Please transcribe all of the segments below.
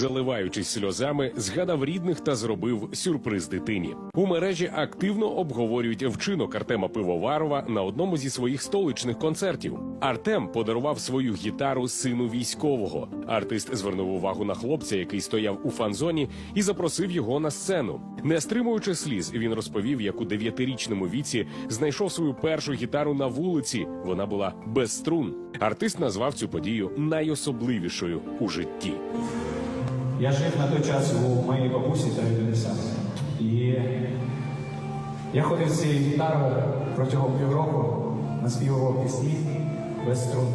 Заливаючись сльозами, згадав рідних та зробив сюрприз дитині. У мережі активно обговорюють вчинок Артема Пивоварова на одному зі своїх столичних концертів. Артем подарував свою гітару сину військового. Артист звернув увагу на хлопця, який стояв у фан-зоні, і запросив його на сцену. Не стримуючи сліз, він розповів, як у дев'ятирічному віці знайшов свою першу гітару на вулиці. Вона була без струн. Артист назвав цю подію найособливішою у житті. Я жив на той час у моїй бабусі та дідуся. І я ходив з цією гітарою протягом півроку, наспівував пісні без струн.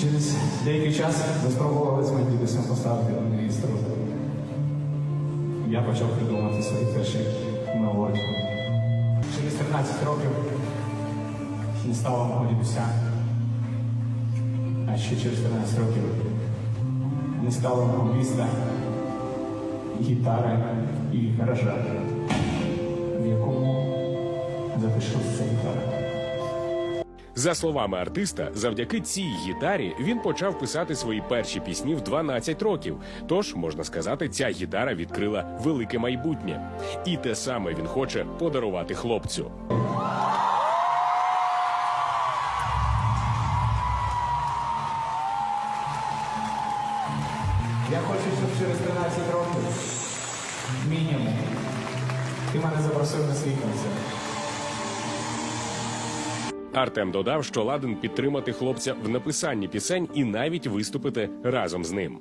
Через деякий час ми спробували з моїм дідусем поставити на неї струни. Я почав придумати свої перші мелодії. Через 13 років не стало мого дідуся. А ще через 13 років не стало мого міста, гітари і гаража, в якому залишилася ця гітара. За словами артиста, завдяки цій гітарі він почав писати свої перші пісні в 12 років. Тож можна сказати, ця гітара відкрила велике майбутнє, і те саме він хоче подарувати хлопцю. Я хочу, щоб через 13 років мінімум ти мене запросив на свій концерт. Артем додав, що ладен підтримати хлопця в написанні пісень і навіть виступити разом з ним.